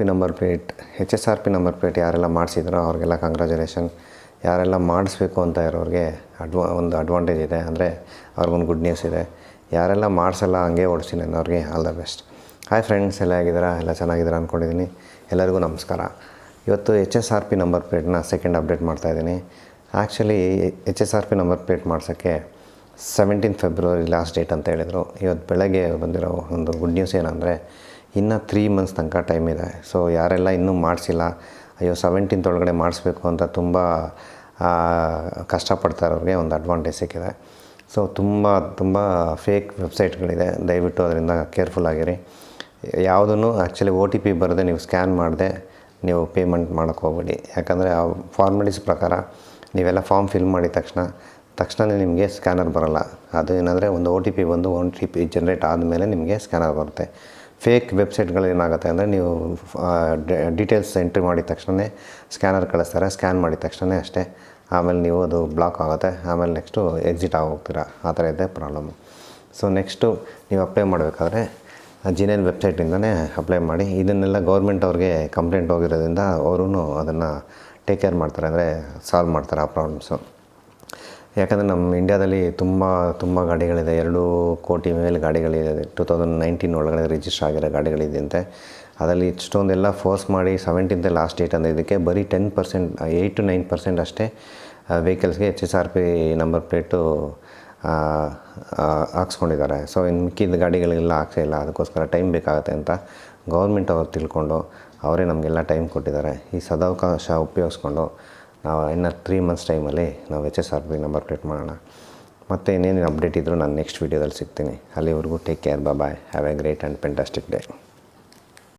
P number plate H S R P number plate ಯಾರೆಲ್ಲ ಮಾಡಿಸಿದ್ರೋ ಅವ್ರಿಗೆಲ್ಲ ಕಂಗ್ರ್ಯಾಚುಲೇಷನ್ ಯಾರೆಲ್ಲ ಮಾಡಿಸ್ಬೇಕು ಅಂತ ಇರೋರಿಗೆ ಅಡ್ವಾ ಒಂದು ಅಡ್ವಾಂಟೇಜ್ ಇದೆ. ಅಂದರೆ ಅವ್ರಿಗೊಂದು ಗುಡ್ ನ್ಯೂಸ್ ಇದೆ. ಯಾರೆಲ್ಲ ಮಾಡಿಸಲ್ಲ ಹಂಗೆ ಓಡಿಸ್ತೀನಿ ಅನ್ನೋರಿಗೆ all the best hi friends ಎಲ್ಲ ಆಗಿದ್ದೀರಾ ಎಲ್ಲ ಚೆನ್ನಾಗಿದ್ದೀರಾ ಅಂದ್ಕೊಂಡಿದ್ದೀನಿ ಎಲ್ಲರಿಗೂ ನಮಸ್ಕಾರ. ಇವತ್ತು H S R P number ಪ್ಲೇಟ್ನ second update ಮಾಡ್ತಾಯಿದ್ದೀನಿ actually H S R P number plate ಮಾಡ್ಸೋಕ್ಕೆ ಸೆವೆಂಟೀನ್ ಫೆಬ್ರವರಿ ಲಾಸ್ಟ್ ಡೇಟ್ ಅಂತ ಹೇಳಿದರು. ಇವತ್ತು ಬೆಳಗ್ಗೆ ಬಂದಿರೋ ಒಂದು ಗುಡ್ ನ್ಯೂಸ್ ಏನಂದರೆ ಇನ್ನು ತ್ರೀ ಮಂತ್ಸ್ ತನಕ ಟೈಮ್ ಇದೆ. ಸೊ ಯಾರೆಲ್ಲ ಇನ್ನೂ ಮಾಡಿಸಿಲ್ಲ ಅಯ್ಯೋ ಸೆವೆಂಟೀನ್ತ್ ಒಳಗಡೆ ಮಾಡಿಸ್ಬೇಕು ಅಂತ ತುಂಬ ಆ, ಕಷ್ಟಪಡ್ತಾ ಇರೋರಿಗೆ ಒಂದು ಅಡ್ವಾಂಟೇಜ್ ಸಿಕ್ಕಿದೆ. ಸೊ ತುಂಬ ತುಂಬ ಫೇಕ್ ವೆಬ್ಸೈಟ್ಗಳಿದೆ ದಯವಿಟ್ಟು ಅದರಿಂದ ಕೇರ್ಫುಲ್ ಆಗಿರಿ. ಯಾವುದನ್ನು ಆ್ಯಕ್ಚುಲಿ ಒ ಟಿ ಪಿ ಬರದೆ ನೀವು ಸ್ಕ್ಯಾನ್ ಮಾಡದೆ ನೀವು ಪೇಮೆಂಟ್ ಮಾಡೋಕ್ಕೆ ಹೋಗ್ಬೇಡಿ. ಯಾಕಂದರೆ ಆ ಫಾರ್ಮಾಲಿಟೀಸ್ ಪ್ರಕಾರ ನೀವೆಲ್ಲ ಫಾರ್ಮ್ ಫಿಲ್ ಮಾಡಿದ ತಕ್ಷಣ ತಕ್ಷಣವೇ ನಿಮಗೆ ಸ್ಕ್ಯಾನರ್ ಬರೋಲ್ಲ. ಅದು ಏನಂದರೆ ಒಂದು ಒ ಟಿ ಪಿ ಬಂದು ಒನ್ ಟಿ ಪಿ ಜನ್ರೇಟ್ ಆದಮೇಲೆ ನಿಮಗೆ ಸ್ಕ್ಯಾನರ್ ಬರುತ್ತೆ. ಫೇಕ್ ವೆಬ್ಸೈಟ್ಗಳು ಏನಾಗುತ್ತೆ ಅಂದರೆ ನೀವು ಡೀಟೇಲ್ಸ್ ಎಂಟ್ರಿ ಮಾಡಿದ ತಕ್ಷಣವೇ ಸ್ಕ್ಯಾನರ್ ಕಳಿಸ್ತಾರೆ, ಸ್ಕ್ಯಾನ್ ಮಾಡಿದ ತಕ್ಷಣವೇ ಅಷ್ಟೇ ಆಮೇಲೆ ನೀವು ಅದು ಬ್ಲಾಕ್ ಆಗುತ್ತೆ, ಆಮೇಲೆ ನೆಕ್ಸ್ಟು ಎಕ್ಸಿಟ್ ಆಗೋಗ್ತೀರಾ, ಆ ಥರ ಇದೆ ಪ್ರಾಬ್ಲಮ್ಮು ಸೊ ನೆಕ್ಸ್ಟು ನೀವು ಅಪ್ಲೈ ಮಾಡಬೇಕಾದ್ರೆ ಜಿನೇನ್ ವೆಬ್ಸೈಟಿಂದನೇ ಅಪ್ಲೈ ಮಾಡಿ, ಇದನ್ನೆಲ್ಲ ಗೌರ್ಮೆಂಟ್ ಅವ್ರಿಗೆ ಕಂಪ್ಲೇಂಟ್ ಹೋಗಿರೋದ್ರಿಂದ ಅವರು ಅದನ್ನು ಟೇಕ್ ಕೇರ್ ಮಾಡ್ತಾರೆ, ಅಂದರೆ ಸಾಲ್ವ್ ಮಾಡ್ತಾರೆ ಆ ಪ್ರಾಬ್ಲಮ್ಸು. ಯಾಕಂದರೆ ನಮ್ಮ ಇಂಡ್ಯಾದಲ್ಲಿ ತುಂಬ ತುಂಬ ಗಾಡಿಗಳಿದೆ. ಎರಡು ಕೋಟಿ ಮೇಲೆ ಗಾಡಿಗಳಿದೆ. ಟು ತೌಸಂಡ್ ನೈನ್ಟೀನ್ ಒಳಗಡೆ ರಿಜಿಸ್ಟರ್ ಆಗಿರೋ ಗಾಡಿಗಳಿದೆಯಂತೆ ಅದರಲ್ಲಿ ಇಷ್ಟೊಂದೆಲ್ಲ ಫೋರ್ಸ್ ಮಾಡಿ ಸೆವೆಂಟೀನ್ತೆ ಲಾಸ್ಟ್ ಡೇಟ್ ಅಂದರೆ ಇದಕ್ಕೆ ಬರೀ ten percent eight to nine percent ಅಷ್ಟೇ ವೆಹಿಕಲ್ಸ್ಗೆ H S R P number plate ಹಾಕ್ಸ್ಕೊಂಡಿದ್ದಾರೆ. So ಇನ್ನು ಮಿಕ್ಕಿದ ಗಾಡಿಗಳಿಗೆಲ್ಲ ಹಾಕ್ಸೇ ಇಲ್ಲ. ಅದಕ್ಕೋಸ್ಕರ ಟೈಮ್ ಬೇಕಾಗುತ್ತೆ ಅಂತ ಗೌರ್ಮೆಂಟ್ ಅವ್ರು ತಿಳ್ಕೊಂಡು ಅವರೇ ನಮಗೆಲ್ಲ ಟೈಮ್ ಕೊಟ್ಟಿದ್ದಾರೆ. ಈ ಸದಾವಕಾಶ ಉಪಯೋಗಿಸ್ಕೊಂಡು ನಾವು ಇನ್ನು ತ್ರೀ ಮಂತ್ಸ್ ಟೈಮಲ್ಲಿ ನಾವು H S R B number plate ಮಾಡೋಣ. ಮತ್ತು ಇನ್ನೇನು ಅಪ್ಡೇಟ್ ಇದ್ದರೂ ನಾನು ನೆಕ್ಸ್ಟ್ ವೀಡಿಯೋದಲ್ಲಿ ಸಿಗ್ತೀನಿ. ಅಲ್ಲಿವರೆಗೂ take care bye have a great and fantastic day